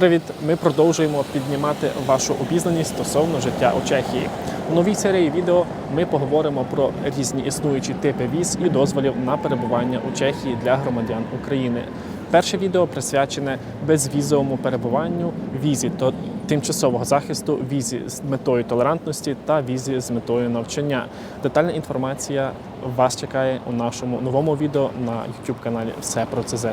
Привіт! Ми продовжуємо піднімати вашу обізнаність стосовно життя у Чехії. У новій серії відео ми поговоримо про різні існуючі типи віз і дозволів на перебування у Чехії для громадян України. Перше відео присвячене безвізовому перебуванню, візі то тимчасового захисту, візі з метою толерантності та візі з метою навчання. Детальна інформація вас чекає у нашому новому відео на YouTube каналі Все про ЦЗ.